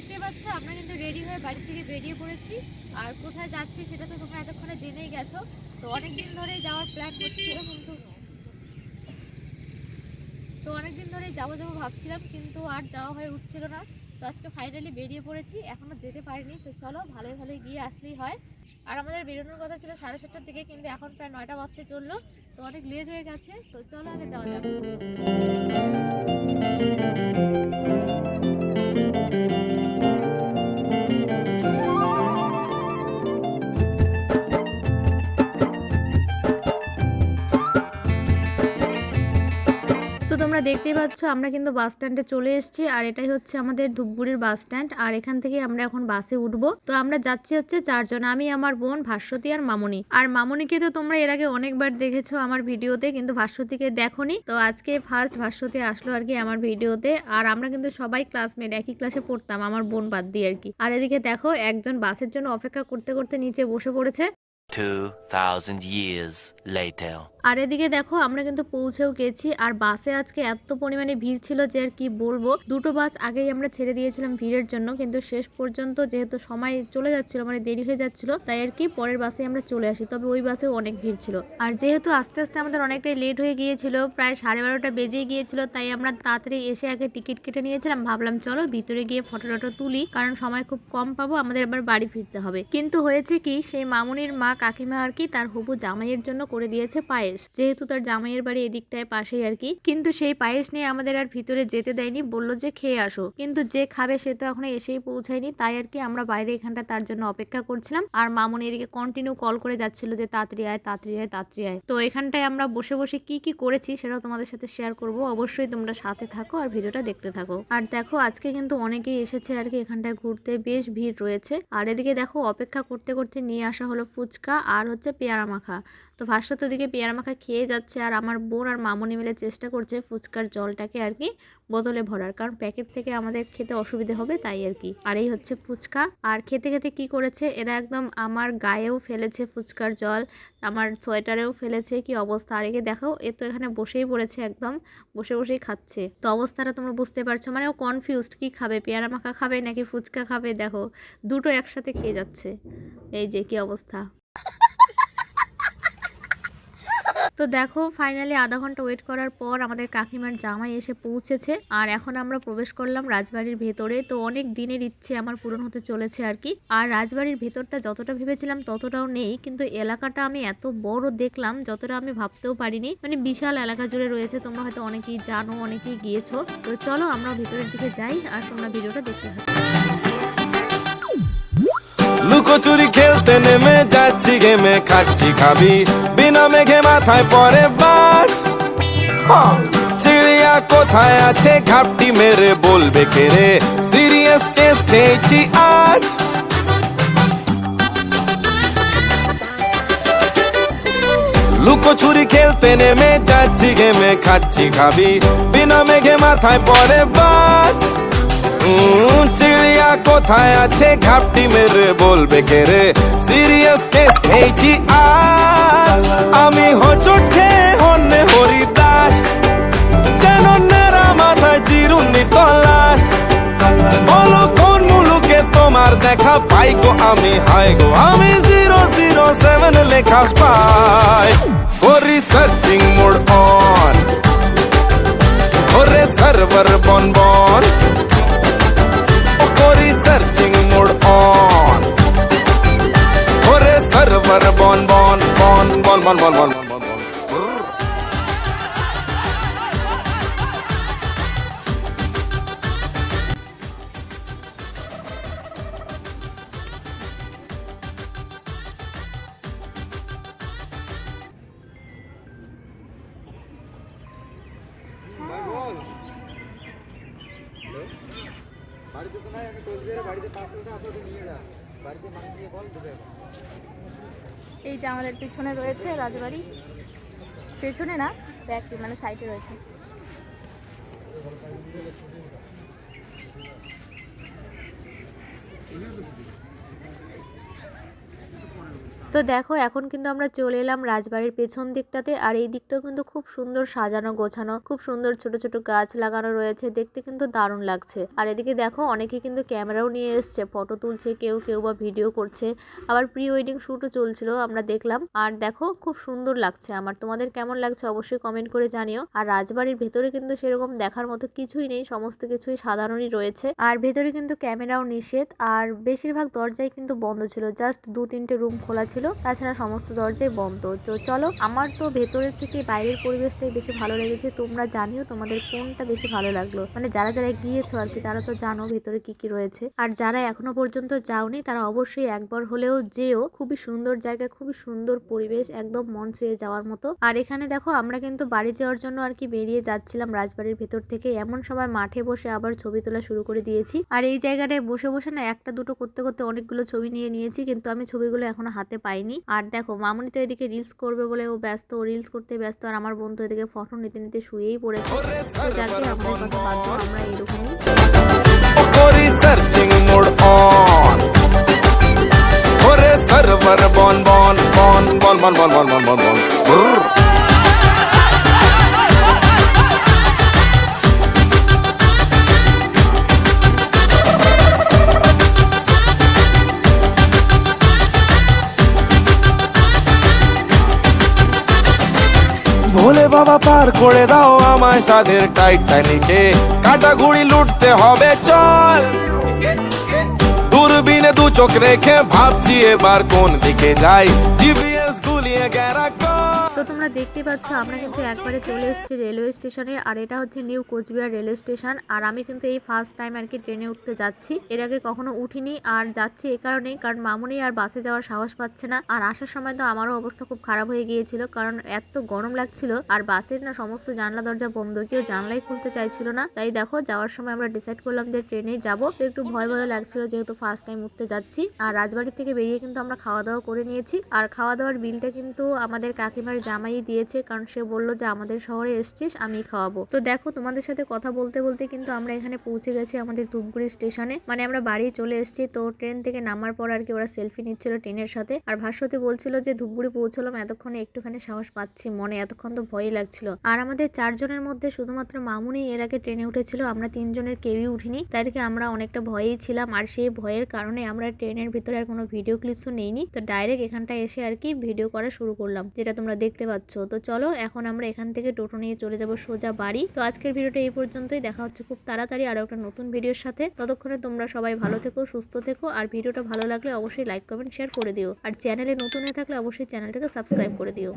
দেখতে পাচ্ছ, আমরা কিন্তু রেডি হয়ে বাড়ি থেকে বেরিয়ে পড়েছি। আর কোথায় যাচ্ছি সেটা তো তোমরা এতক্ষণে জেনেই গেছো। তো অনেকদিন ধরে যাওয়ার প্ল্যান হচ্ছিল কিন্তু তো অনেক দিন ধরে যাব যাব ভাবছিলাম, কিন্তু আর যাওয়া হয়ে উঠছিল না। তো আজকে ফাইনালি বেরিয়ে পড়েছি, এখনও যেতে পারিনি। তো চলো, ভালোই ভালোই গিয়ে আসলেই হয়। আর আমাদের বেরোনোর কথা ছিল সাড়ে সাতটার দিকে, কিন্তু এখন প্রায় নয়টা বাজতে চলল। তো অনেক লেট হয়ে গেছে, তো চলো আগে যাওয়া যাক। তোমরা দেখতেই পাচ্ছ আমরা কিন্তু বাস স্ট্যান্ডে চলে এসেছি আর এটাই হচ্ছে আমাদের ধূপগুড়ির বাস স্ট্যান্ড আর এখান থেকে আমরা এখন বাসে উঠবো। তো আমরা যাচ্ছি হচ্ছে চারজন আমি আমার বোন ভাস্বতী আর মামুনি। আর মামনিকে তো তোমরা এর আগে অনেকবার দেখেছ আমার ভিডিওতে কিন্তু ভাস্বতীকে দেখোনি। তো আজকে ফার্স্ট ভাস্বতী আসলো আর কি আমার ভিডিওতে আর আমরা কিন্তু সবাই ক্লাসমেট একই ক্লাসে পড়তাম আমার বোন বাদ দিয়ে আর কি। আর এদিকে দেখো একজন বাসের জন্য অপেক্ষা করতে করতে নিচে বসে পড়েছে। 2,000 years later. আর এদিকে দেখো, আমরা কিন্তু পৌঁছেও গেছি। আর বাসে আজকে এত পরিমাণে ভিড় ছিল যে আর কি বলব। দুটো বাস আগেই আমরা ছেড়ে দিয়েছিলাম ভিড়ের জন্য, কিন্তু শেষ পর্যন্ত যেহেতু সময় চলে যাচ্ছিল মানে দেরি হয়ে যাচ্ছিল, তাই আর কি পরের বাসে আমরা চলে আসি। তবে ওই বাসে অনেক ভিড় ছিল। আর যেহেতু আস্তে আস্তে আমাদের অনেকটাই লেট হয়ে গিয়েছিল, প্রায় সাড়ে বারোটা বেজে গিয়েছিল, তাই আমরা তাড়াতাড়ি এসে আগে টিকিট কেটে নিয়েছিলাম। ভাবলাম, চলো ভিতরে গিয়ে ফটো টটো তুলি, কারণ সময় খুব কম পাবো, আমাদের এবার বাড়ি ফিরতে হবে। কিন্তু হয়েছে কি, সেই মামুনির মা কাকিমা আর কি তার হবু জামাইয়ের জন্য করে দিয়েছে পায়েস। যেহেতু তার জামাইয়ের বাড়ি এদিকটায় পাশেই আর কি। কিন্তু সেই পায়েস নিয়ে আমাদের আর ভিতরে যেতে দেয়নি, বলল যে খেয়ে আসো। কিন্তু যে খাবে সে তো এখনও এসেই পৌঁছায়নি। তাই আর কি আমরা বাইরে এখানটা তার জন্য অপেক্ষা করছিলাম। আর মামুনি এদিকে কন্টিনিউ কল করে যাচ্ছিল যে, তাড়াতাড়ি আয় তাড়াতাড়ি আয় তাড়াতাড়ি আয়। তো এখানটায় আমরা বসে বসে কি কি করেছি সেটাও তোমাদের সাথে শেয়ার করব। অবশ্যই তোমরা সাথে থাকো আর ভিডিওটা দেখতে থাকো। আর দেখো, আজকে কিন্তু অনেকেই এসেছে আর কি এখানটায় ঘুরতে। বেশ ভিড় রয়েছে। আর এদিকে দেখো, অপেক্ষা করতে করতে নিয়ে আসা হলো ফুচকা আর হচ্ছে পেয়ারা মাখা। তো ভাস্বত দিকে পেয়ারা মাখা খেয়ে যাচ্ছে আর আমার বোন আর মামনি মিলে চেষ্টা করছে ফুচকার জলটাকে আর কি বোতলে ভরার। কারণ প্যাকেট থেকে আমাদের খেতে অসুবিধে হবে তাই আর কি। আর এই হচ্ছে ফুচকা। আর খেতে খেতে কি করেছে? এরা একদম আমার গায়েও ফেলেছে ফুচকার জল, আমার সোয়েটারেও ফেলেছে, কি অবস্থা? আর একে দেখো এ তো এখানে বসেই পড়েছে একদম, বসে বসেই খাচ্ছে। তো অবস্থাটা তোমরা বুঝতে পারছ? মানে ও কনফিউজড কি খাবে? পেয়ারা মাখা খাবে নাকি ফুচকা খাবে? দেখো, দুটো একসাথে খেয়ে যাচ্ছে। এই যে কি অবস্থা? তো দেখো ফাইনালি আধা ঘণ্টা ওয়েট করার পর আমাদের কাকিমার জামাই এসে পৌঁছেছে। আর এখন আমরা প্রবেশ করলাম রাজবাড়ির ভেতরে। তো অনেক দিনের ইচ্ছে আমার পূরণ হতে চলেছে আর কি। আর রাজবাড়ির ভেতরটা যতটা ভেবেছিলাম ততটাও নেই। কিন্তু এলাকাটা আমি এত বড় দেখলাম, যতটা আমি ভাবতেও পারিনি। মানে বিশাল এলাকা জুড়ে রয়েছে। তোমরা হয়তো অনেকেই জানো, অনেকেই গিয়েছো। তো চলো আমরা ভেতরের দিকে যাই। আর তোমরা ভিডিওটা দেখতে থাকো। লুকোচুরি খেলতে নেমে যাচ্ছি, গেমে খাচ্ছি, খাবি। বিনা মেঘে মাথায় পরে বাস। চিড়িয়া কোথায় আছে? ঘাপটি মেরে বলবে কে রে? সিরিয়াস কেস খেয়েছি আজ। লুকোচুরি খেলতে নেমে যাচ্ছি, গেমে খাচ্ছি, খাবি। বিনা মেঘে মাথায় পরে বাজ চিড়িয়া কোথায় আছে? ঘাপটি মেরে বলবে কে রে? সিরিয়াস কেস খেয়েছি আজ। আমি হোচট খেয়ে হন্যে হরিদাস। যেন নেরা মাথায় চিরুনি তলাশ। বলো, কোন মুলুকে তোমার দেখা পাই গো আমি? হাই গো, আমি জিরো জিরো সেভেন লেখা পাই করি সার্চিং মোড অন ওরে সার্ভার বন বন। বল বল বল বল বল বল। বাড়িতে তো নাই, আমি কোচবিহারে বাড়িতে পাঁচ টাকা আসলে নিয়ে যা বাড়িতে নিয়ে বল দেবে এই যে আমাদের পেছনে রয়েছে রাজবাড়ি। পেছনে না দেখ মানে সাইডে রয়েছে। তো দেখো, এখন কিন্তু আমরা চলে এলাম রাজবাড়ির পেছন দিকটাতে আর এই দিকটাও কিন্তু খুব সুন্দর সাজানো, গোছানো, খুব সুন্দর ছোট ছোট গাছ লাগানো রয়েছে। দেখতে কিন্তু দারুণ লাগছে। আর এদিকে দেখো, অনেকে কিন্তু ক্যামেরাও নিয়ে এসছে, ফটো তুলছে, কেউ কেউ বা ভিডিও করছে। আবার প্রি ওয়েডিং শ্যুটও চলছিল, আমরা দেখলাম। আর দেখো, খুব সুন্দর লাগছে আমার। তোমাদের কেমন লাগছে অবশ্যই কমেন্ট করে জানিও। আর রাজবাড়ির ভেতরে কিন্তু সেরকম দেখার মতো কিছুই নেই, সমস্ত কিছুই সাধারণই রয়েছে। আর ভেতরে কিন্তু ক্যামেরাও নিষেধ। আর বেশিরভাগ দরজাই কিন্তু বন্ধ ছিল, জাস্ট দু তিনটে রুম খোলা ছিল। তাছাড়া সমস্ত দরজাই বন্ধ। তো চলো, আমার তো ভেতরের থেকে বাইরের পরিবেশটাই বেশি ভালো লেগেছে। তোমরা জানিও তোমাদের কোনটা বেশি ভালো লাগল। মানে যারা যারা গিয়েছো আর কি, তারা তো জানো ভেতরে কি কি রয়েছে। আর যারা এখনও পর্যন্ত যাওনি, তারা অবশ্যই একবার হলেও যেও। খুবই সুন্দর জায়গা, খুবই সুন্দর পরিবেশ, একদম মন ছুঁয়ে যাওয়ার মতো। আর এখানে দেখো, আমরা কিন্তু বাড়ি যাওয়ার জন্য আর কি বেরিয়ে যাচ্ছিলাম রাজবাড়ির ভেতর থেকে। এমন সময় মাঠে বসে আবার ছবি তোলা শুরু করে দিয়েছি। আর এই জায়গাটায় বসে বসে না একটা দুটো করতে করতে অনেকগুলো ছবি নিয়ে নিয়েছি। কিন্তু আমি ছবিগুলো এখনও হাতে পাইনি। আর দেখো মামনি তো এদিকে রিলস করবে বলে ও ব্যস্ত ও রিলস করতে ব্যস্ত আর আমার বন্ধু এদিকে ফটো নিতে নিতে শুয়েই পড়েছে। যাকে আমাদের কথা বাধ্য আমরা এরকমই সার্ভার বন বন বন বন বন বন বন বন বন বন পার করে দাও আমায় সাদের টাইটানিকে। কাটা ঘুড়ি লুটতে হবে, চল। দূরবীনে দু চোখ রেখে ভাবছি এবার কোন দিকে যাই। জিপিএস গুলিয়ে গেরা তো তোমরা দেখতে পাচ্ছ, আমরা কিন্তু একবারে চলে এসেছি রেলওয়ে স্টেশনে আর এটা হচ্ছে নিউ কোচবিহার রেলওয়ে স্টেশন আর আমি কিন্তু এই ফার্স্ট টাইম আর কি ট্রেনে উঠতে যাচ্ছি। এর আগে কখনো উঠিনি, আর যাচ্ছি এ কারণেই, কারণ মামুনি আর বাসে যাওয়ার সাহস পাচ্ছে না, আর আসার সময় তো আমারও অবস্থা খুব খারাপ হয়ে গিয়েছিল, কারণ এত গরম লাগছিল, আর বাসের না সমস্ত জানলা, দরজা বন্ধ, কেউ জানলাই খুলতে চাইছিল না। তাই দেখো, যাওয়ার সময় আমরা ডিসাইড করলাম যে ট্রেনে যাব। তো একটু ভয় ভয় লাগছিল যেহেতু ফার্স্ট টাইম উঠতে যাচ্ছি, আর রাজবাড়ি থেকে বেরিয়ে কিন্তু আমরা খাওয়া দাওয়া করে নিয়েছি, আর খাওয়া দাওয়ার বিলটা কিন্তু আমাদের কাকিমার জামাই দিয়েছে, কারণ সে বলল যে, আমাদের শহরে এসছিস আমি খাওয়াবো। তো দেখো, তোমাদের সাথে কথা বলতে বলতে কিন্তু আমরা এখানে পৌঁছে গেছি আমাদের ধূপগুড়ি স্টেশনে। মানে আমরা বাড়ি চলে এসেছি, তো ট্রেন থেকে নামার পর আর কি ওরা সেলফি নিচ্ছিল ট্রেনের সাথে। আর ভাস্বতী বলছিল যে, ধূপগুড়ি পৌঁছলাম, এতক্ষণে একটুখানি সাহস পাচ্ছি মনে, এতক্ষণ তো ভয়ই লাগছিল। আর আমাদের চারজনের মধ্যে শুধুমাত্র মামুনি এর আগে ট্রেনে উঠেছিল, আমরা তিনজনের কেউই উঠিনি। তাই আর কি আমরা অনেকটা ভয়েই ছিলাম, আর সেই ভয়ের কারণে আমরা ট্রেনের ভিতরে আর কোনো ভিডিও ক্লিপসও নেইনি। তো ডাইরেক্ট এখানটায় এসে আর কি ভিডিও করা শুরু করলাম, যেটা তোমরা দেখতে পাচ্ছ। তো চলো এখন আমরা এখান থেকে টোটো নিয়ে চলে যাব সোজা বাড়ি। তো আজকের ভিডিওটা এই পর্যন্তই। দেখা হচ্ছে খুব তাড়াতাড়ি আরও একটা নতুন ভিডিওর সাথে। ততক্ষণে তোমরা সবাই ভালো থেকো, সুস্থ থেকো। আর ভিডিওটা ভালো লাগলে অবশ্যই লাইক, কমেন্ট, শেয়ার করে দিও। আর চ্যানেলে নতুন হয়ে থাকলে অবশ্যই চ্যানেলটাকে সাবস্ক্রাইব করে দিও।